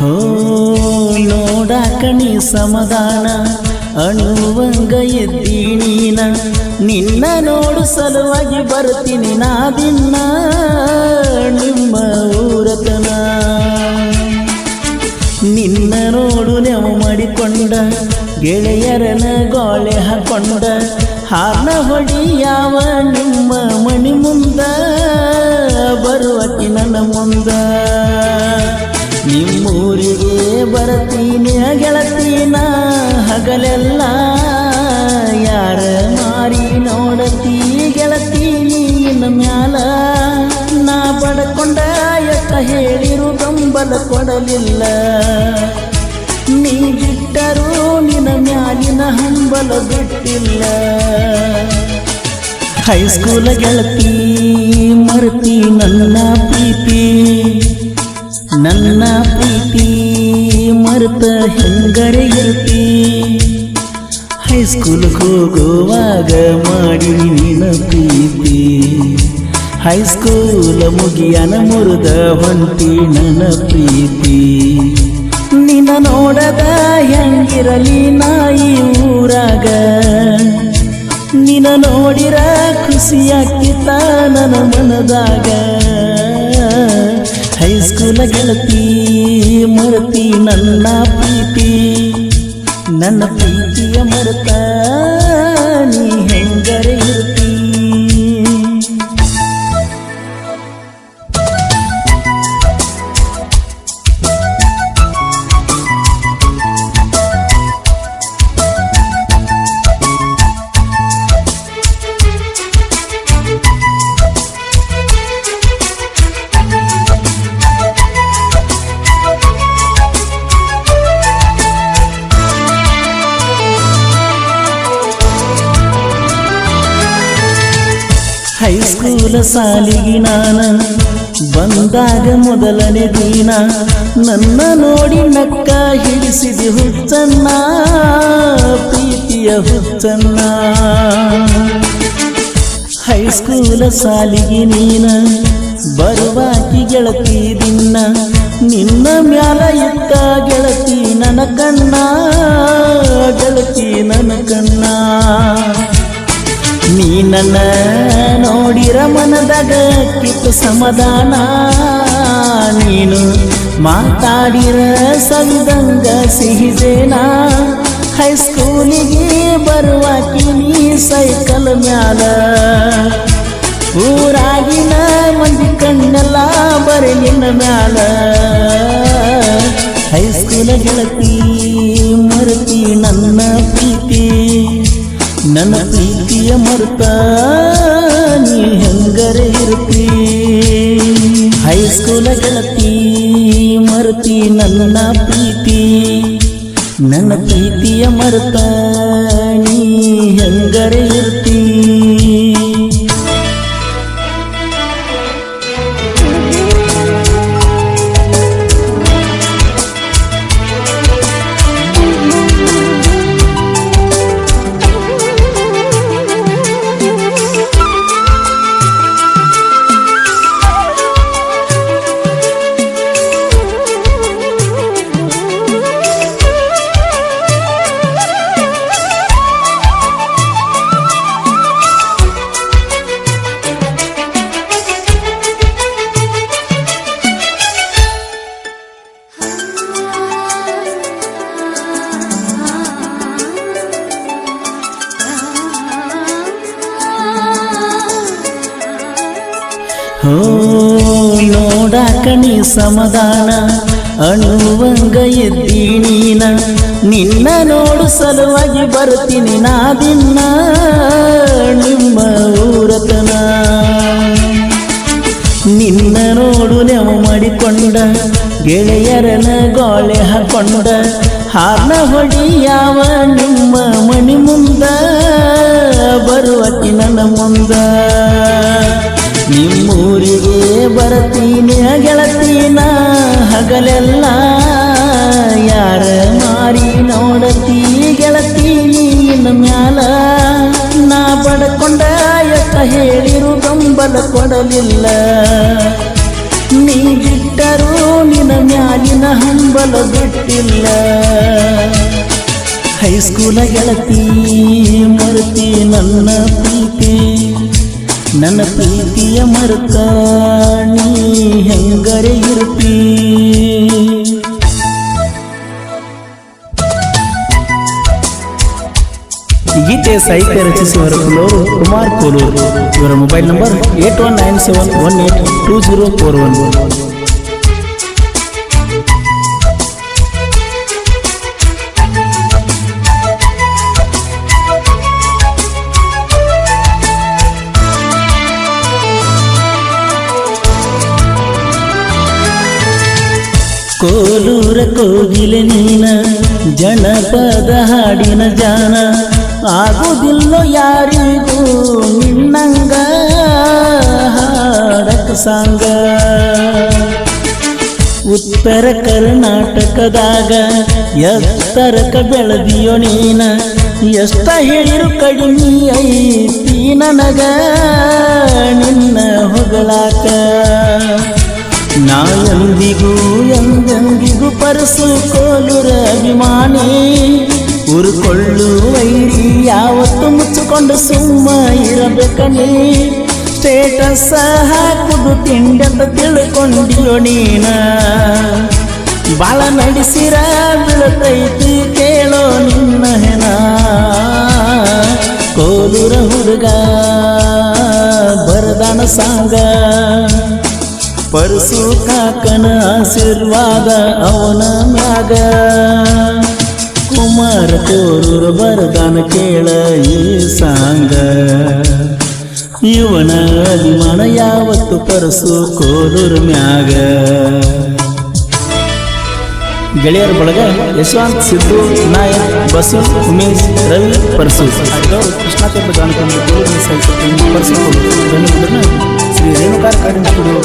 ಹೋ, ನೋಡ ನೀ ಸಮಾಧಾನ ಅಣುವಂಗ ನೀನ ನಿನ್ನ ನೋಡು ಸಲುವಾಗಿ ಬರ್ತೀನಿ ನಾ ದಿನ ನಿಮ್ಮ ಊರತನ. ನಿನ್ನ ನೋಡು ನೆವ ಮಾಡಿಕೊಂಡ, ಗೆಳೆಯರನ ಗೋಳೆ ಹಾಕೊಂಡ, ಹಾರ್ನ ಹೊಡಿ ಯಾವ ನಿಮ್ಮ ಮಣಿ ಮುಂದ ಬರುವಕಿ ನನ್ನ ಮುಂದ. ನಿಮ್ಮೂರಿಗೆ ಬರತೀನಿ, ಗೆಳತೀನ ಹಗಲೆಲ್ಲ. ಯಾರ ಮಾರಿ ನೋಡತಿ ಗೆಳತೀನಿ ಮ್ಯಾಲ. ನಾ ಪಡ್ಕೊಂಡ ಎತ್ತ ಹೇಳಿರು, ಬೆಂಬಲ ಕೊಡಲಿಲ್ಲ. ನೀ ಬಿಟ್ಟರೂ ನಿನ್ನ ಮ್ಯಾಲಿನ ಹಂಬಲ ಬಿಟ್ಟಿಲ್ಲ. ಹೈಸ್ಕೂಲ ಗೆಳತಿ, ಮರ್ತೀ ನನ್ನ ಪ್ರೀತಿ. ಮರೆತ ಹೆಂಗರೆ ಇರ್ತಿ ಹೈಸ್ಕೂಲ್ಗೆ ಹೋಗುವಾಗ ಮಾಡಿ ನಿನ್ನ ಪ್ರೀತಿ. ಹೈಸ್ಕೂಲ್ ಮುಗಿಯನ ಮುರಿದ ಹೊಂಟಿ ನನ್ನ ಪ್ರೀತಿ. ನಿನ್ನ ನೋಡದ ಹೆಂಗಿರಲಿ ನಾಯಿ ಊರಾಗ? ನಿನ್ನ ನೋಡಿರ ಖುಷಿಯಾಕಿತ ನನ್ನ ಮನದಾಗ? ಹೈಸ್ಕೂಲ ಗೆಳತಿ ಮರತಿ ನನ್ನ ಪ್ರೀತಿ ನನ್ನ ಪ್ರೀತಿಯ ಮರೆತ. ಹೈಸ್ಕೂಲ ಸಾಲಿಗೆ ನಾನ, ಬಂದಾಗ ಮೊದಲನೇ ದಿನ. ನನ್ನ ನೋಡಿ ನಕ್ಕ ಹಿಡಿಸಿದೆ ಹುಚ್ಚನ್ನ ಪ್ರೀತಿಯ ಹುಚ್ಚನ್ನ ಹೈಸ್ಕೂಲ ಸಾಲಿಗೆ ನೀನ, ಬರುವಾಕಿ ಗೆಳತಿ ದಿನ ನಿನ್ನ ಮ್ಯಾಲ ಇತ್ತ ಗೆಳತಿ ನನ್ನ ಕಣ್ಣ, ಗೆಳತಿ ನನ್ನ ಕಣ್ಣ. ನೀ ನನ್ನ ನೋಡಿರ ಮನದಾಗ ಕಿತ್ತು ಸಮಾಧಾನ. ನೀನು ಮಾತಾಡಿರ ಸಂದಂಗ ಸಿಹಿದೇನ ಹೈಸ್ಕೂಲಿಗೆ ಬರುವ ನೀ ಸೈಕಲ್ ಮ್ಯಾಲ. ಊರಾಗಿನ ಮಂದಿ ಕಣ್ಣೆಲ್ಲ ಬರೀ ನಿನ್ನ ಮ್ಯಾಲ. ಹೈಸ್ಕೂಲ ಗೆಳತಿ, ಮರತಿ ನನ್ನ ಪ್ರೀತಿ. ನನ್ನ ಪ್ರೀತಿಯ ಮರುತ ನೀ ಹೆಂಗರೆ ಇರುತ್ತಿ? ಹೈಸ್ಕೂಲ ಗೆಳತಿ ಮರುತಿ ನನ್ನ ಪ್ರೀತಿ. ನನ್ನ ಪ್ರೀತಿಯ ಮರುತ ಹೋ ಕಣಿ ನೀ ಸಮಾಧಾನ, ಅಣುವಂಗ ಎದ್ದಿ ನೀನ, ನಿನ್ನ ನೋಡು ಸಲುವಾಗಿ ಬರ್ತೀನಿ ನಾ ದಿನ ನಿಮ್ಮ ಊರತನ. ನಿನ್ನ ನೋಡು ನೆವ ಮಾಡಿಕೊಂಡ, ಗೆಳೆಯರನ ಗೋಳೆ ಹಾಕೊಂಡ, ಹಾರ್ನ ಹೊಡಿ ಯಾವ ನಿಮ್ಮ ಮಣಿ ಮುಂದ, ಬರುವಕಿ ನನ್ನ ಮುಂದ. ನಿಮ್ಮೂರಿಗೆ ಬರತೀನಿ ಗೆಳತೀನ, ಹಗಲೆಲ್ಲ ಯಾರ ಮಾರಿ ನೋಡತಿ ಗೆಳತೀನಿ ಇನ್ನು ಮ್ಯಾಲ? ನಾ ಪಡ್ಕೊಂಡ ಎತ್ತ ಹೇಳಿರು ಬೆಂಬಲ ಕೊಡಲಿಲ್ಲ. ನೀ ಬಿಟ್ಟರೂ ನಿನ್ನ ಮ್ಯಾಲಿನ ಹಂಬಲ ಬಿಟ್ಟಿಲ್ಲ. ಹೈಸ್ಕೂಲ ಗೆಳತಿ, ಮರತಿ ನನ್ನ ಪ್ರೀತಿ. ನನ್ನ ಪ್ರೀತಿಯ ಮರುತ ನೀ ಹೆಂಗರೆ ಇರುತ್ತೀ? ಗೀತೆ ಸಾಹಿತ್ಯ ರಚಿಸುವವರು ಕುಮಾರ್ ಕೋಲೂರು. ಇವರ mobile number eight one nine seven one eight two zero four one. ಕೋಲೂರ ಕೋಗಿಲೆ ನೀನ ಜನಪದ ಹಾಡಿನ ಜಾನ. ಆಗೋದಿಲ್ಲ ಯಾರಿಗೂ ನಿನ್ನಂಗ ಹಾಡಕ ಸಾಂಗ. ಉತ್ತರ ಕರ್ನಾಟಕದಾಗ ಎತ್ತರಕ ಬೆಳೆದಿಯೋ ನೀನ. ಎಷ್ಟ ಹೇಳಿರು ಕಡಿಮೆ ಐತಿ ನನಗ ನಿನ್ನ ಹೊಗಳಾಕ. ನಾ ಎಂದಿಗೂ ಪರಸು ಕೋಲುರ ಅಭಿಮಾನಿ ಉರುಕೊಳ್ಳು ವೈರಿ ಯಾವತ್ತು ಮುಚ್ಚಿಕೊಂಡು ಸುಮ್ಮ ಇರಬೇಕನಿ ಸ್ಟೇಟಸ್ ಹಾಕುದು ತಿಂಡಂತ ತಿಳ್ಕೊಂಡಿಯೋ ನೀನ ಬಾಳ ನಡೆಸಿರ ಬೀಳತೈತಿ ಕೇಳೋ ನಿನ್ನ ಹೆಣ ಕೋಲುರ ಹುಡುಗ ಬರದಾನ ಸಾಂಗ ಪರಸು ಕಾಕನ ಆಶೀರ್ವಾದ ಅವನ ಮ್ಯಾಗ. ಕುಮಾರ ಕೋರೂರ ಬರದಾನ ಕೇಳ ಈ ಸಾಂಗ. ಇವನ ಅಭಿಮಾನ ಯಾವತ್ತು ಪರಸು ಕೋಲೂರ ಮ್ಯಾಗ. ಗೆಳೆಯರ ಬಳಗ ಯಶವಂತ್, ಸಿದ್ದು ನಾಯಕ್ ಬಸು, ಉಮೇಶ್, ರವಿ ಪರಸು ಜಾನಕಂದ ದೇವರ ಸಾಹಿತ್ಯ ಪರಸು ಶ್ರೀ ರೇಣುಕಾರ ಕೋಲು